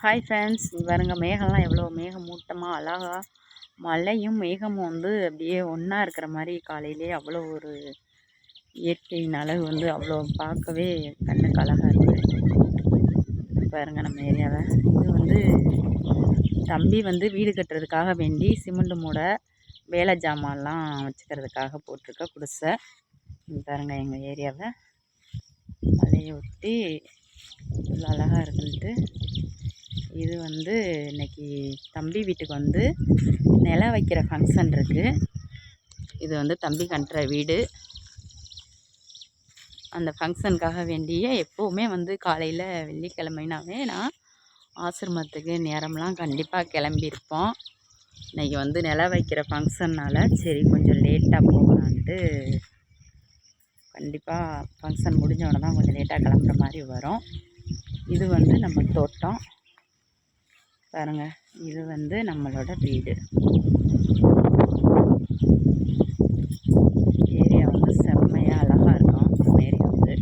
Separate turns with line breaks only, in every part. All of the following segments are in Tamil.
ஹாய் ஃப்ரெண்ட்ஸ் பாருங்க மேகம்லாம் எவ்வளோ மேகம் மூட்டமாக அழகா மழையும் மேகமும் வந்து அப்படியே ஒன்றா இருக்கிற மாதிரி காலையிலே அவ்வளோ ஒரு இயற்கையின் அழகு வந்து அவ்வளோ பார்க்கவே கண்ணுக்கு அழகாக இருக்குது பாருங்கள் நம்ம ஏரியாவை. இது வந்து தம்பி வந்து வீடு கட்டுறதுக்காக வேண்டி சிமெண்ட் மூட வேலை ஜாமான்லாம் வச்சுக்கிறதுக்காக போட்டிருக்க குடிசை. பாருங்க எங்கள் ஏரியாவை. மலையை ஒட்டி இவ்வளோ அழகாக இருக்குன்ட்டு இது வந்து இன்றைக்கி தம்பி வீட்டுக்கு வந்து நிலம் வைக்கிற ஃபங்க்ஷன் இருக்குது இது வந்து தம்பி கண்டுற வீடு. அந்த ஃபங்க்ஷனுக்காக வேண்டிய எப்போவுமே வந்து காலையில் வெள்ளிக்கிழமைனாவே நான் ஆசிரமத்துக்கு நேரம்லாம் கண்டிப்பாக கிளம்பியிருப்போம். இன்றைக்கி வந்து நில வைக்கிற ஃபங்க்ஷன்னால் சரி கொஞ்சம் லேட்டாக போகலான்ட்டு கண்டிப்பாக ஃபங்க்ஷன் முடிஞ்ச உடனே தான் கொஞ்சம் லேட்டாக கிளம்புற மாதிரி வரும். இது வந்து நம்ம தோட்டம். பாருங்க இது வந்து நம்மளோட வீடு. ஏரியா வந்து செம்மையாக அழகாக இருக்கும். நம்ம ஏரியா வந்து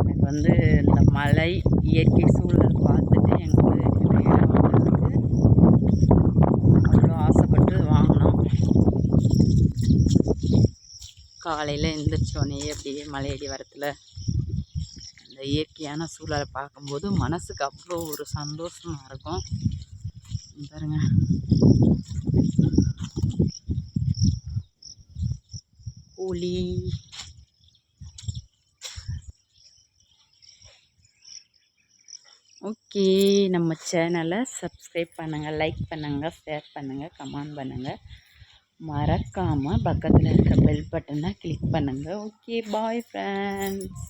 எனக்கு வந்து இந்த மலை இயற்கை சூழல் பார்த்துட்டு எங்களுக்கு இந்த இடம் அவ்வளோ ஆசைப்பட்டு வாங்கினோம். காலையில் எழுந்திரிச்சோடனே அப்படியே மலையடி வரத்தில் அந்த இயற்கையான சூழலை பார்க்கும்போது மனசுக்கு அவ்வளோ ஒரு சந்தோஷமாக இருக்கும். பாருங்க. கூலி ஓகே நம்ம சேனலை சப்ஸ்கிரைப் பண்ணுங்கள் லைக் பண்ணுங்கள் ஷேர் பண்ணுங்கள் கமெண்ட் பண்ணுங்கள் மறக்காமல் பக்கத்தில் இருக்க பெல் பட்டனை கிளிக் பண்ணுங்கள் ஓகே பாய் ஃப்ரெண்ட்ஸ்.